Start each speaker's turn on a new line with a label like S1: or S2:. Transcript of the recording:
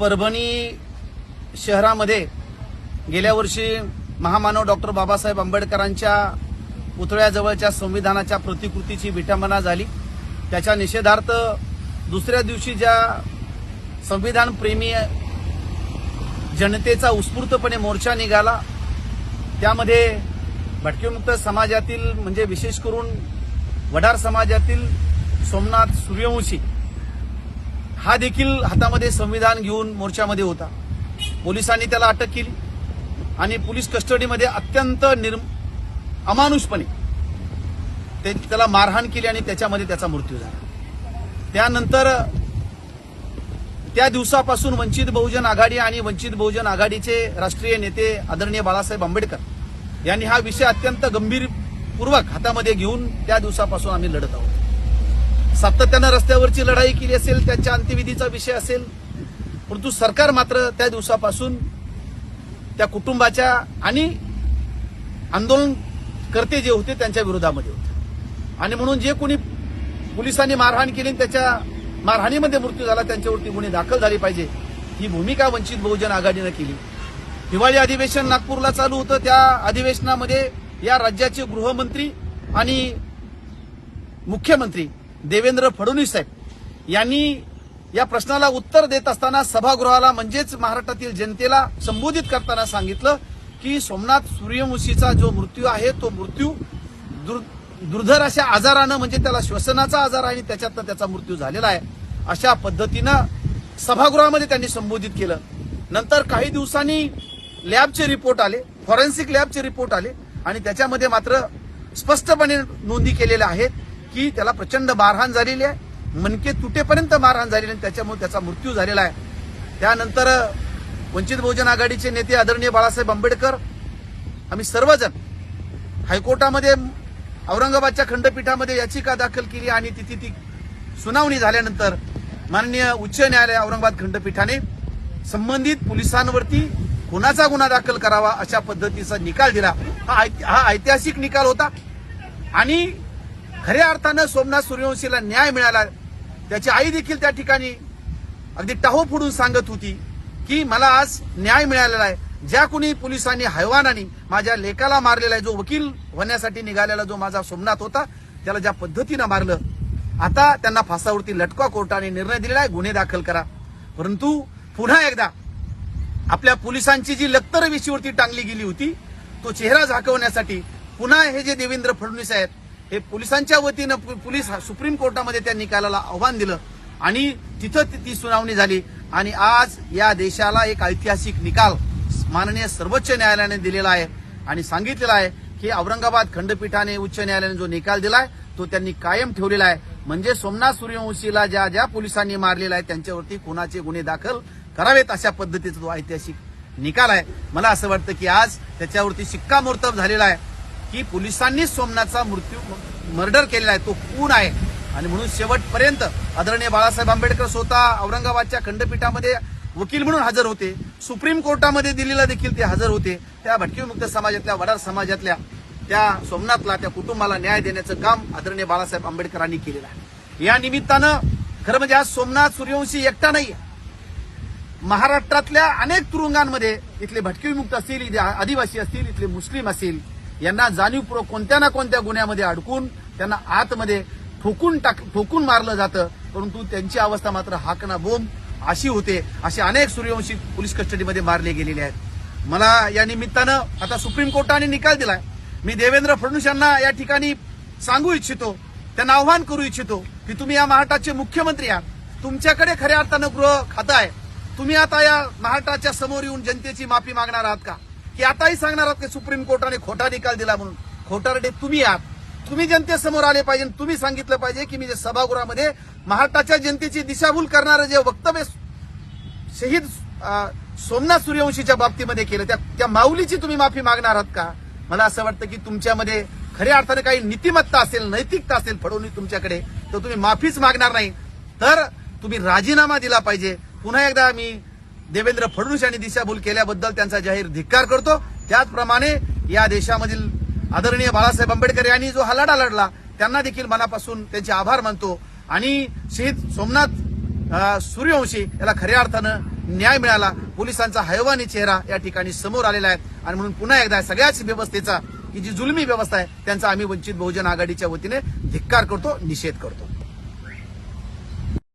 S1: परभणी शहरामध्ये गेल्या वर्षी महामानव डॉक्टर बाबासाहेब आंबेडकरांच्या पुतळ्याजवळच्या संविधानाच्या प्रतिकृतीची विटंबना झाली. त्याच्या निषेधार्थ दुसऱ्या दिवशी ज्या संविधान प्रेमी जनतेचा उत्स्फूर्तपणे मोर्चा निघाला त्यामध्ये भटकेमुक्त समाजातील म्हणजे विशेष करून वडार समाजातील सोमनाथ सूर्यवंशी हा देखील हातामध्ये संविधान घेऊन मोर्चामध्ये होता. पोलिसांनी त्याला अटक केली आणि पोलीस कस्टडीमध्ये अत्यंत निर्म अमानुषपणे ते त्याला मारहाण केली आणि त्याच्यामध्ये त्याचा मृत्यू झाला. त्यानंतर त्या दिवसापासून वंचित बहुजन आघाडी आणि वंचित बहुजन आघाडीचे राष्ट्रीय नेते आदरणीय बाळासाहेब आंबेडकर यांनी हा विषय अत्यंत गंभीरपूर्वक हातामध्ये घेऊन त्या दिवसापासून आम्ही लढत आहोत. सातत्यानं रस्त्यावरची लढाई केली असेल त्यांच्या अंत्यविधीचा विषय असेल परंतु सरकार मात्र त्या दिवसापासून त्या कुटुंबाच्या आणि आंदोलनकर्ते जे होते त्यांच्या विरोधामध्ये होते. आणि म्हणून जे कोणी पोलिसांनी मारहाण केली आणि त्याच्या मारहाणीमध्ये मृत्यू झाला त्यांच्यावरती गुन्हे दाखल झाले पाहिजे. ही भूमिका वंचित बहुजन आघाडीनं केली. हिवाळी अधिवेशन नागपूरला चालू होतं. त्या अधिवेशनामध्ये या राज्याचे गृहमंत्री आणि मुख्यमंत्री देवेंद्र फडणवीस साहेब यांनी या प्रश्नाला उत्तर देत असताना सभागृहाला म्हणजेच महाराष्ट्रातील जनतेला संबोधित करताना सांगितलं की सोमनाथ सूर्यवंशीचा जो मृत्यू आहे तो मृत्यू दुर्धर अशा आजारानं म्हणजे त्याला श्वसनाचा आजार आहे आणि त्याच्यातनं त्याचा मृत्यू झालेला आहे. अशा पद्धतीनं सभागृहामध्ये त्यांनी संबोधित केलं. नंतर काही दिवसांनी लॅबचे रिपोर्ट आले फॉरेन्सिक लॅबचे रिपोर्ट आले आणि त्याच्यामध्ये मात्र स्पष्टपणे नोंदी केलेल्या आहेत की त्याला प्रचंड मारहाण झालेली आहे. मनके तुटेपर्यंत मारहाण झालेली आहे आणि त्याच्यामुळे त्याचा मृत्यू झालेला आहे. त्यानंतर वंचित बहुजन आघाडीचे नेते आदरणीय बाळासाहेब आंबेडकर आम्ही सर्वजण हायकोर्टामध्ये औरंगाबादच्या खंडपीठामध्ये याचिका दाखल केली आणि तिथे ती सुनावणी झाल्यानंतर माननीय उच्च न्यायालय औरंगाबाद खंडपीठाने संबंधित पोलिसांवरती कुणाचा गुन्हा दाखल करावा अशा पद्धतीचा निकाल दिला. हा हा ऐतिहासिक निकाल होता. आणि खऱ्या अर्थानं सोमनाथ सूर्यवंशीला न्याय मिळाला. त्याची आई देखील त्या ठिकाणी अगदी टाहो फोडून सांगत होती की मला आज न्याय मिळालेला आहे. ज्या कुणी पोलिसांनी हैवानाने माझ्या लेकाला मारलेला आहे जो वकील होण्यासाठी निघालेला जो माझा सोमनाथ होता त्याला ज्या पद्धतीनं मारलं आता त्यांना फासावरती लटका कोर्टाने निर्णय दिलेला आहे गुन्हे दाखल करा. परंतु पुन्हा एकदा आपल्या पोलिसांची जी लक्तर वेशीवरती टांगली गेली होती तो चेहरा झाकवण्यासाठी पुन्हा हे जे देवेंद्र फडणवीस आहेत हे पोलिसांच्या वतीनं पोलीस सुप्रीम कोर्टामध्ये त्या निकालाला आव्हान दिलं आणि तिथं ती- सुनावणी झाली. आणि आज या देशाला एक ऐतिहासिक निकाल माननीय सर्वोच्च न्यायालयाने दिलेला आहे. आणि सांगितलेलं आहे की औरंगाबाद खंडपीठाने उच्च न्यायालयाने जो निकाल दिलाय तो त्यांनी कायम ठेवलेला आहे. म्हणजे सोमनाथ सूर्यवंशीला ज्या ज्या पोलिसांनी मारलेला आहे त्यांच्यावरती कोणाचे गुन्हे दाखल करावेत अशा पद्धतीचा तो ऐतिहासिक निकाल आहे. मला असं वाटतं की आज त्याच्यावरती शिक्कामोर्तब झालेला आहे. की पोलिसांनीच सोमनाथचा मृत्यू मर्डर केलेला आहे तो खून आहे. आणि म्हणून शेवटपर्यंत आदरणीय बाळासाहेब आंबेडकर स्वतः औरंगाबादच्या खंडपीठामध्ये वकील म्हणून हजर होते. सुप्रीम कोर्टामध्ये दिल्लीला देखील ते हजर होते. त्या भटकीमुक्त समाजातल्या वडार समाजातल्या त्या सोमनाथला त्या कुटुंबाला न्याय देण्याचं काम आदरणीय बाळासाहेब आंबेडकरांनी केलेलं आहे. या निमित्तानं खरं म्हणजे आज सोमनाथ सूर्यवंशी एकटा नाही महाराष्ट्रातल्या अनेक तुरुंगांमध्ये इथले भटकीविमुक्त असतील इथे आदिवासी असतील इथले मुस्लिम असतील यांना जाणीवपूर्वक कोणत्या ना कोणत्या गुन्ह्यामध्ये अडकून त्यांना आतमध्ये ठोकून टाक ठोकून मारलं जातं. परंतु त्यांची अवस्था मात्र हाकना बोंब अशी होते असे अनेक सूर्यवंशी पोलीस कस्टडीमध्ये मारले गेलेले आहेत. मला या निमित्तानं आता सुप्रीम कोर्टाने निकाल दिलाय. मी देवेंद्र फडणवीस यांना या ठिकाणी सांगू इच्छितो त्यांना आव्हान करू इच्छितो की तुम्ही या महाराष्ट्राचे मुख्यमंत्री आहात. तुमच्याकडे खऱ्या अर्थानं गृह खातं आहे. तुम्ही आता या महाराष्ट्राच्या समोर येऊन जनतेची माफी मागणार आहात का? की आताही सांगणार आहात की सुप्रीम कोर्टाने खोटा निकाल दिला म्हणून. खोटारडे तुम्ही आहात. तुम्ही जनतेसमोर आले पाहिजे आणि तुम्ही सांगितलं पाहिजे की मी जे सभागृहामध्ये महाराष्ट्राच्या जनतेची दिशाभूल करणारं जे वक्तव्य शहीद सोमनाथ सूर्यवंशीच्या बाबतीमध्ये केलं त्या त्या माऊलीची तुम्ही माफी मागणार आहात का? मला असं वाटतं की तुमच्यामध्ये खऱ्या अर्थाने काही नीतिमत्ता असेल नैतिकता असेल फडवणी तुमच्याकडे तर तुम्ही माफीच मागणार नाही. तर तुम्ही राजीनामा दिला पाहिजे. पुन्हा एकदा मी देवेंद्र फडणवीस यांनी दिशाभूल केल्याबद्दल त्यांचा जाहीर धिक्कार करतो. त्याचप्रमाणे या देशामधील आदरणीय बाळासाहेब आंबेडकर यांनी जो हा लढला त्यांना देखील मनापासून त्यांचे आभार मानतो. आणि शहीद सोमनाथ सूर्यवंशी याला खऱ्या अर्थानं न्याय मिळाला. पोलिसांचा हैवानी चेहरा या ठिकाणी समोर आलेला आहे. आणि म्हणून पुन्हा एकदा सगळ्याच व्यवस्थेचा ही जी जुलमी व्यवस्था आहे त्यांचा आम्ही वंचित बहुजन आघाडीच्या वतीने धिक्कार करतो निषेध करतो.